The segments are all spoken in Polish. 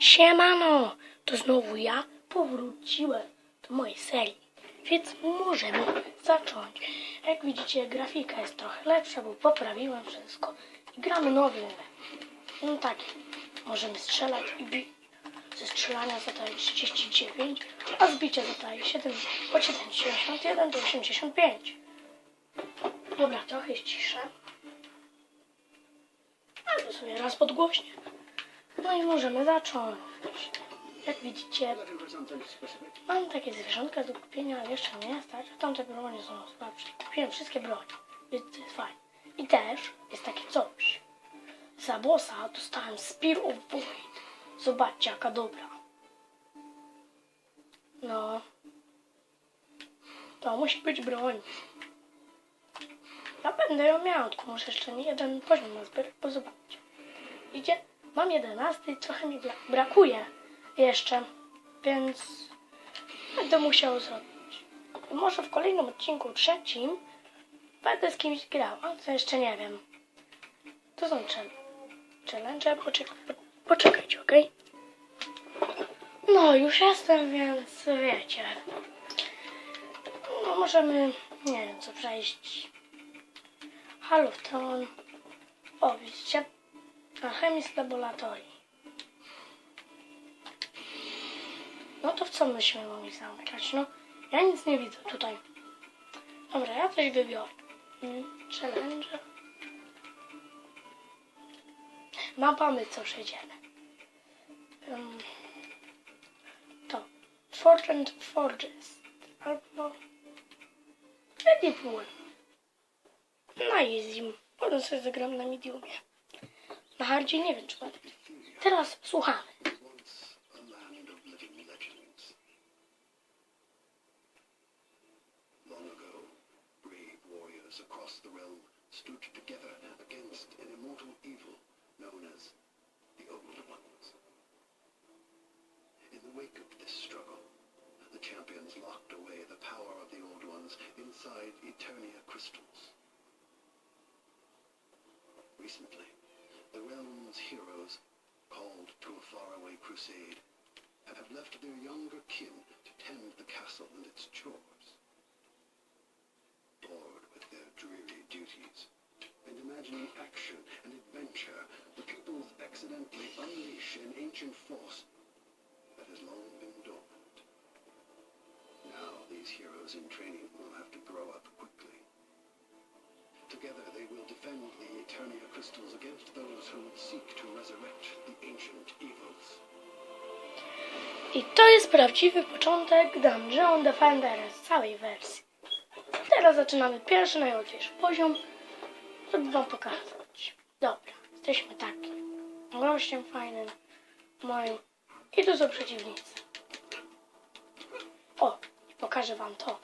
Siemano! To znowu ja powróciłem do mojej serii, więc możemy zacząć. Jak widzicie, grafika jest trochę lepsza, bo poprawiłem wszystko i gramy nowy. No tak, możemy strzelać i bi- ze strzelania zadaje 39, a z bicia zadaje 7, od 71 do 85. Dobra, trochę cisza. Ale sobie raz podgłośnie. No i możemy zacząć. Jak widzicie, mam takie zwierzątka do kupienia, ale jeszcze nie stać. A tamte bronie są słabsze. Kupiłem wszystkie bronie, więc to jest fajne. I też jest takie coś. Za bossa dostałem Spear of Void. Zobaczcie, jaka dobra. No. To musi być broń. Ja będę ją miał, tylko muszę jeszcze nie jeden poziom nazbierać, bo zobaczcie. Idzie, mam jedenasty, trochę mi bra- brakuje jeszcze, więc będę musiał zrobić. Może w kolejnym odcinku, trzecim, będę z kimś grał, ale to jeszcze nie wiem. To są challenge. Poczek- poczekajcie, okej? No, już jestem, więc wiecie. No, możemy, nie wiem, co przejść. Halo, Tron. O, widzicie? Alchemist Laboratory. No to w co myśmy mogli zamykać? No, ja nic nie widzę tutaj. Dobra, ja coś wybiorę. Mm, Challenge. Mam pomysł, co przejdziemy. Um, to. Fortune Forges. Albo... Edipool. Na easy. Potem sobie zagram na mediumie. Na hardzie nie wiem, czy będę. Teraz słuchamy. across the realm stood together against an immortal evil known as the Old Ones. In the wake of this struggle, the champions locked away the power of the Old Ones inside Eternia crystals. Recently, the realm's heroes called to a faraway crusade, and have left their younger kin to tend the castle and its I to jest prawdziwy początek Dungeon Defender z całej wersji. Teraz zaczynamy pierwszy, najłatwiejszy poziom, żeby wam pokazać. Dobra, jesteśmy takim gościem fajnym, moim. I tu są przeciwnicy. O, i pokażę wam to.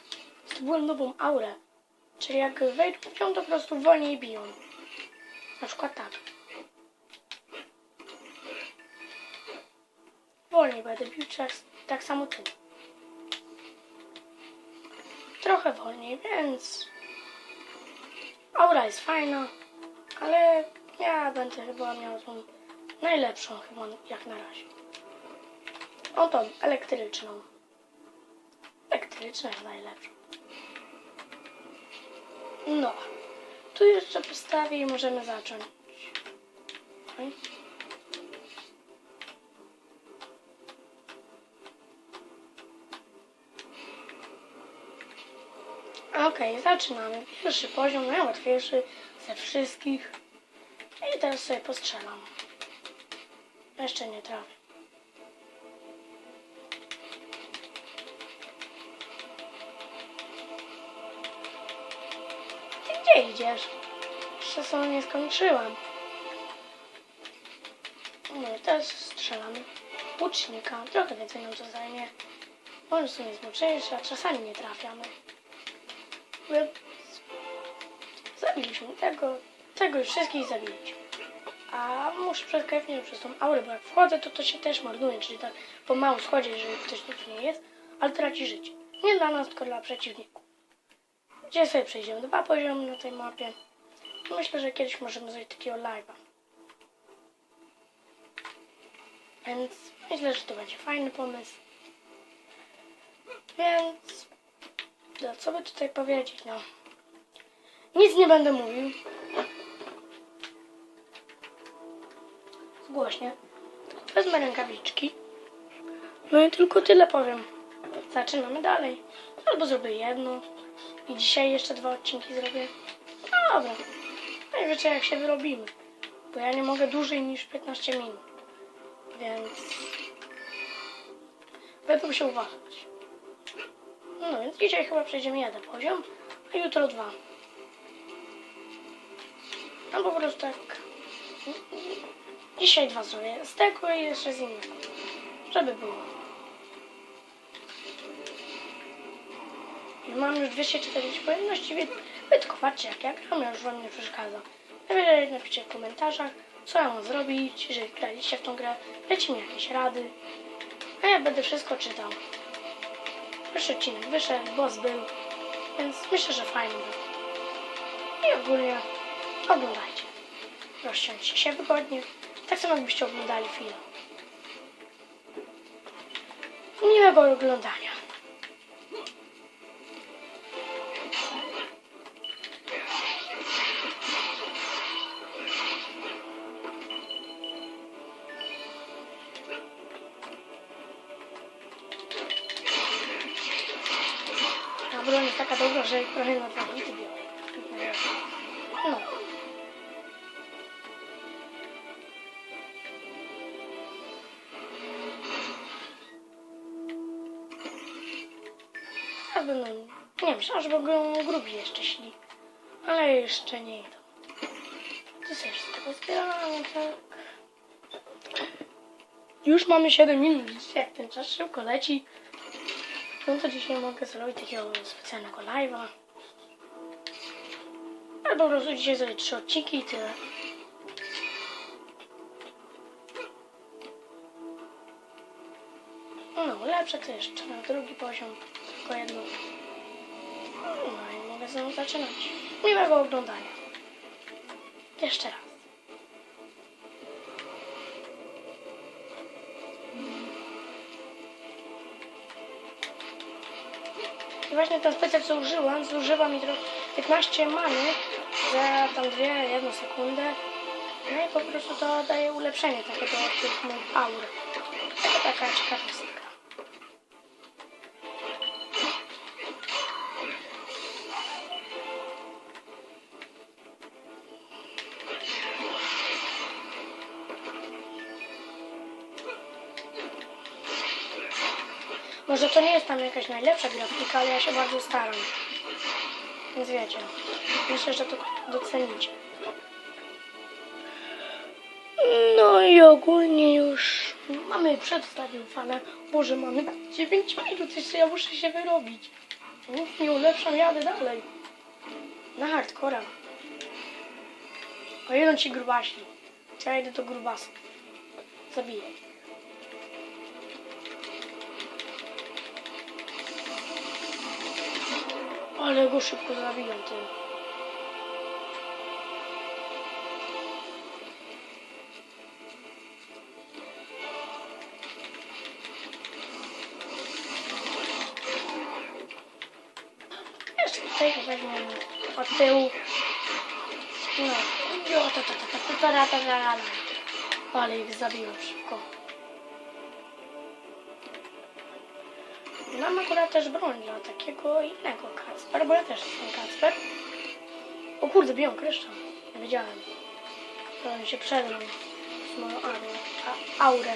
Zdobyłem nową aurę. Czyli jak wejdą w to po prostu wolniej biją. Na przykład tak. Wolniej będę bił tak, samo ty. Trochę wolniej, więc aura jest fajna, ale ja będę chyba miał tą najlepszą chyba jak na razie. O tą elektryczną. Elektryczna jest najlepsza. No. Tu jeszcze postawię i możemy zacząć. Oj. Okej, zaczynamy. Pierwszy poziom, najłatwiejszy ze wszystkich. I teraz sobie postrzelam. Jeszcze nie trafię. Ty gdzie idziesz? Jeszcze sobie nie skończyłam. No teraz strzelamy. Łucznika. Trochę więcej nam to zajmie. Sumie jest mocniejszy, a czasami nie trafiamy. My zabiliśmy tego, tego już wszystkich zabiliśmy. A muszę przeskakać przez tą aurę, bo jak wchodzę, to to się też marnuje, czyli tak pomału schodzi, jeżeli ktoś tu nie jest, ale traci życie. Nie dla nas, tylko dla przeciwników. Gdzie sobie przejdziemy? Dwa poziomy na tej mapie. Myślę, że kiedyś możemy zrobić takiego live'a. Więc myślę, że to będzie fajny pomysł. Więc no, co by tutaj powiedzieć, no. Nic nie będę mówił. Głośnie. Wezmę rękawiczki. No i tylko tyle powiem. Zaczynamy dalej. Albo zrobię jedno. I dzisiaj jeszcze dwa odcinki zrobię. No dobra. Najwyżej jak się wyrobimy. Bo ja nie mogę dłużej niż 15 minut. Więc... Będę musiał uważać. No więc dzisiaj chyba przejdziemy jeden poziom, a jutro dwa. No po prostu tak. Dzisiaj dwa zrobię z tego i jeszcze z innego. Żeby było. Mam już 240 pojemności, więc wy tylko patrzcie jak ja gram, ja już wam nie przeszkadza. Napiszcie w komentarzach, co ja mam zrobić, jeżeli graliście w tą grę, dajcie mi jakieś rady, a ja będę wszystko czytał. Pierwszy odcinek wyszedł, boss był, więc myślę, że fajny był. I ogólnie oglądajcie. Rozsiądźcie się wygodnie, tak samo jakbyście oglądali film. Miłego oglądania. Broń jest taka dobra, że trochę na biorę. No. Ja będę, nie wiem, że będą grubi jeszcze szli. Ale jeszcze nie idą. To sobie z tego zbieramy, tak. Już mamy 7 minut, widzicie, jak ten czas szybko leci. No to dzisiaj mogę zrobić takiego specjalnego live'a. Albo po prostu dzisiaj zrobię trzy odcinki i tyle. No, lepsze to jeszcze na drugi poziom, tylko jedno. No i mogę znowu zaczynać. Miłego oglądania. Jeszcze raz. Właśnie ten specjal co użyłam, zużywa mi trochę 15 many za tam dwie, jedną sekundę. No i po prostu to daje ulepszenie takie do tych aur. Taka ciekawostka. Może to nie jest tam jakaś najlepsza grafika, ale ja się bardzo staram. Więc wiecie, myślę, że to docenicie. No i ogólnie już mamy przedostatnią falę. Boże, mamy 9 minut, jeszcze ja muszę się wyrobić. Nic nie ulepszam, jadę dalej. Na hardcora. O jeden ci grubasi. Ja idę do grubasa. Zabiję. Ale go szybko zabiłem tym. Jeszcze tutaj weźmiemy od tyłu. No, ta, ta, ta, ta, ta, ta, ta, ta, ta. Mam akurat też broń dla takiego innego Kacper, bo ja też jestem Kacper. O kurde, biją kryształ. Nie wiedziałem. On się przegrał z moją aurę. A, aurę.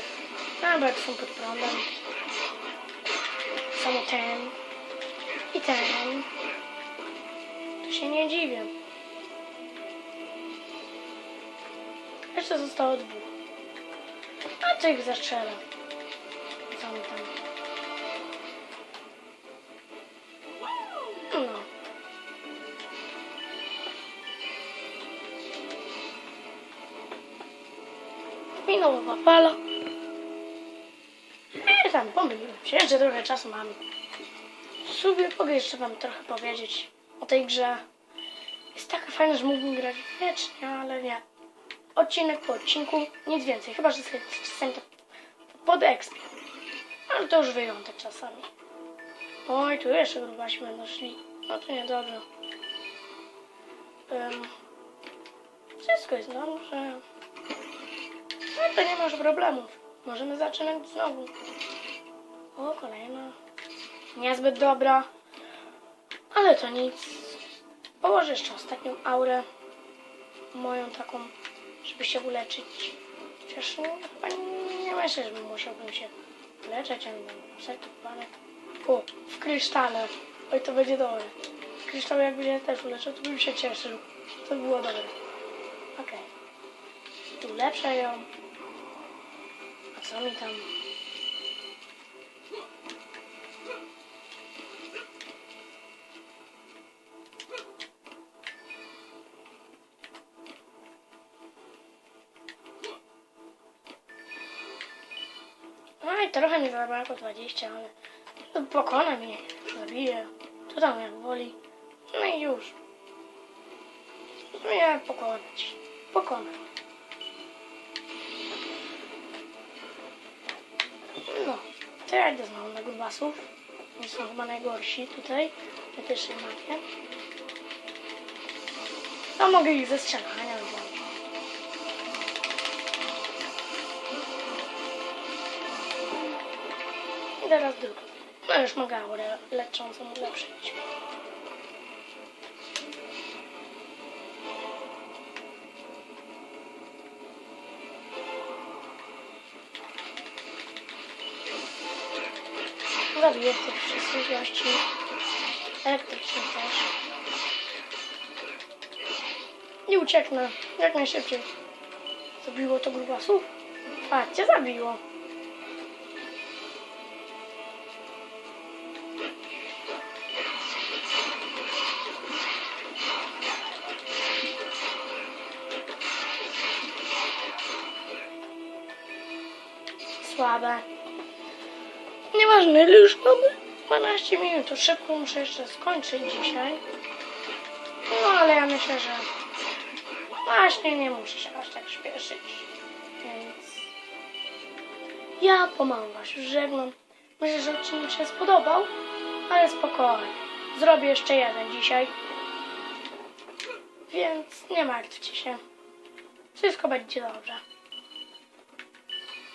A, bo jak są pod prądem. Samo ten. I ten. To się nie dziwię. Jeszcze zostało dwóch. A tych zastrzelę. Minęła fala. Nie tam, pomyliłem się, jeszcze trochę czasu mam. Sobie mogę jeszcze wam trochę powiedzieć o tej grze. Jest taka fajna, że mógłbym grać wiecznie, ale nie. Odcinek po odcinku, nic więcej. Chyba, że sobie czasami tak pod ekspię. Ale to już wyjątek czasami. Oj, tu jeszcze grubasi będą. No to niedobrze. Um, wszystko jest dobrze. To nie masz problemów. Możemy zaczynać znowu. O, kolejna. Niezbyt dobra. Ale to nic. Położę jeszcze ostatnią aurę. Moją taką, żeby się uleczyć. Chociaż no, chyba nie, nie myślę, że musiałbym się leczyć, serce parę. O, w krysztale. Oj, to będzie dobre. W krysztale jakby się też uleczył, to bym się cieszył. To by było dobre. Okej. Tu lepsze ją. Co mi tam? Aj, trochę mi zabrakło 20, ale no, pokona mnie, zabije. To tam jak woli. No i już. Nie pokonać. Pokonać. To ja idę znowu na grubasów. Oni są chyba najgorsi tutaj. Na pierwszej mapie. No mogę ich ze strzelania wziąć. I teraz drugą. No już mogę aurę leczącą ulepszyć. Zabiję tych wszystkich gości. Elektryczny też. I ucieknę jak najszybciej. Zabiło to grubasów? Patrzcie, zabiło. Słabe. Nieważne, ile już mamy 12 minut, szybko muszę jeszcze skończyć dzisiaj. No ale ja myślę, że właśnie nie muszę się aż tak śpieszyć. Więc ja pomału was już żegnam. Myślę, że odcinek się spodobał, ale spokojnie. Zrobię jeszcze jeden dzisiaj. Więc nie martwcie się. Wszystko będzie dobrze.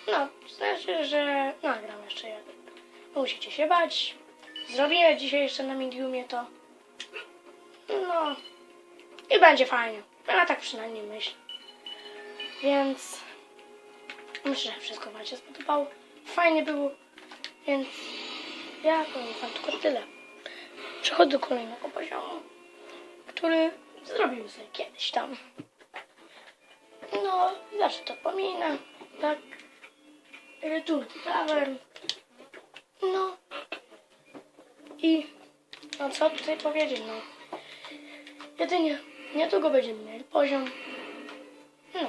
No, znaczy, że nagram jeszcze jeden. Musicie się bać. Zrobię dzisiaj jeszcze na mediumie to. No. I będzie fajnie. Ja tak przynajmniej myślę. Więc myślę, że wszystko Wam się spodobało. Fajnie było. Więc ja powiem Wam tylko tyle. Przechodzę do kolejnego poziomu, który zrobimy sobie kiedyś tam. No, zawsze to pominę. Tak. Return to Tavern. No. I no co tutaj powiedzieć, no. Jedynie niedługo będziemy mieli poziom. No.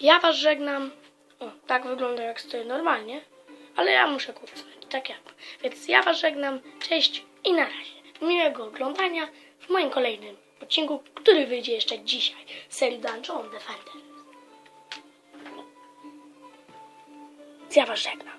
Ja was żegnam. O, tak wygląda jak stoję normalnie. Ale ja muszę kucnąć, tak jak. Więc ja was żegnam. Cześć i na razie. Miłego oglądania w moim kolejnym odcinku, który wyjdzie jeszcze dzisiaj. Serii Dungeon Defender. Ja was żegnam.